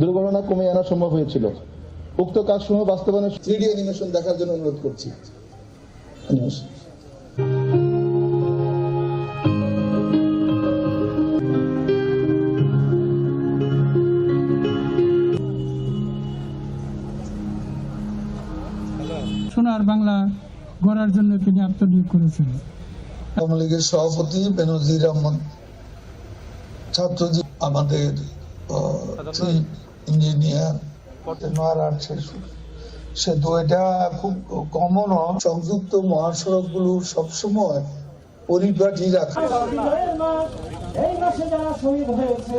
দুর্ঘটনা কমে আনা সম্ভব হয়েছিল। উক্ত কাজসমূহ বাস্তবায়নের থ্রিডি অ্যানিমেশন দেখার জন্য অনুরোধ করছি। সোনার বাংলা গড়ার জন্য তিনি আত্মনিয়োগ করেছেন। আওয়ামী লীগের সভাপতি বেনজির আহমদ ছাত্রজী আমাদের ইঞ্জিনিয়ার শেষু সেতু এটা খুব কমন সংযুক্ত মহাসড়কগুলো সবসময় পরিপাটি রাখা। এই মাসে যারা শহীদ হয়েছে